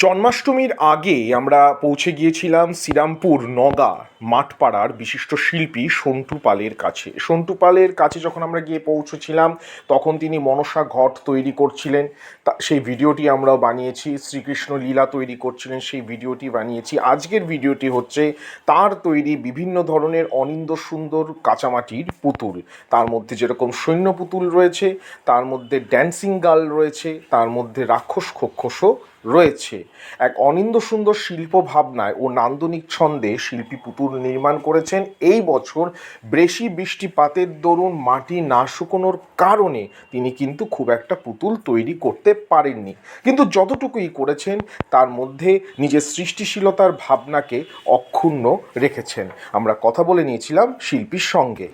জন্মাষ্টমীর আগে আমরা পৌঁছে গিয়েছিলাম শ্রীরামপুর নগা মাঠপাড়ার বিশিষ্ট শিল্পী সন্টু পালের কাছে। সন্টু পালের কাছে যখন আমরা গিয়ে পৌঁছেছিলাম, তখন তিনি মনসা ঘট তৈরি করছিলেন। তা, সেই ভিডিওটি আমরাও বানিয়েছি, শ্রীকৃষ্ণ লীলা তৈরি করছিলেন, সেই ভিডিওটি বানিয়েছি। আজকের ভিডিওটি হচ্ছে তার তৈরি বিভিন্ন ধরনের অনিন্দ সুন্দর কাঁচামাটির পুতুল। তার মধ্যে যেরকম সৈন্য পুতুল রয়েছে, তার মধ্যে ড্যান্সিং গার্ল রয়েছে, তার মধ্যে রাক্ষস খক্ষসও রয়েছে। এক অনিন্দ সুন্দর শিল্প ভাবনায় ও নান্দনিক ছন্দে শিল্পী পুতুল নির্মাণ করেছেন। এই বছর বেশি বৃষ্টিপাতের দরুন মাটি না শুকোনোর কারণে তিনি কিন্তু খুব একটা পুতুল তৈরি করতে পারেননি। কিন্তু যতটুকুই করেছেন, তার মধ্যে নিজের সৃষ্টিশীলতার ভাবনাকে অক্ষুণ্ণ রেখেছেন। আমরা কথা বলে নিয়েছিলাম শিল্পীর সঙ্গে।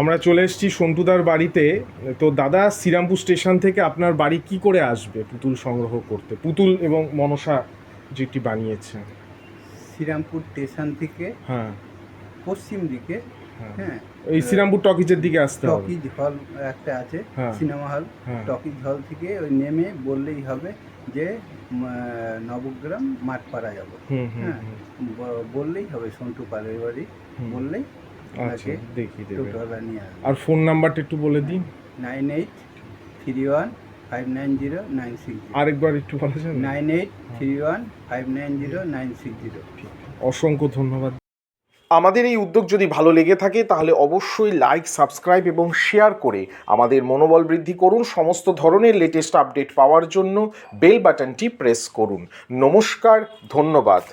আমরা চলে এসেছি সন্তুদার বাড়িতে। তো দাদা শ্রীরামপুর স্টেশন থেকে আপনার বাড়ি কি করে আসবে পুতুল সংগ্রহ করতে? পুতুল এবং মনসা যেটি বানিয়েছে শ্রীরামপুর স্টেশন থেকে হ্যাঁ। পশ্চিম দিকে হ্যাঁ। হ্যাঁ। এই শ্রীরামপুর টকিজের দিকে আসতে হবে। টকিজ হল একটা আছে হ্যাঁ। Cinema hall. হ্যাঁ। টকিজ হল থেকে ওই নেমে বললেই হবে যে নবগ্রাম মাঠপাড়া যাব। হ্যাঁ। বললেই হবে সন্টু পালের বাড়ি। বললেই আচ্ছা দেবে। আর ফোন নাম্বারটা একটু বলে দিন। Nine eight three one five nine zero nine six zero. আরেকবার একটু বলা যাবে nine eight three one five nine zero nine six zero. অসংখ্য ধন্যবাদ। আমাদের এই উদ্যোগ যদি ভালো লেগে থাকে তাহলে অবশ্যই লাইক সাবস্ক্রাইব এবং শেয়ার করে আমাদের মনোবল বৃদ্ধি করুন সমস্ত ধরনের লেটেস্ট আপডেট পাওয়ার জন্য বেল বাটনটি প্রেস করুন। নমস্কার ধন্যবাদ।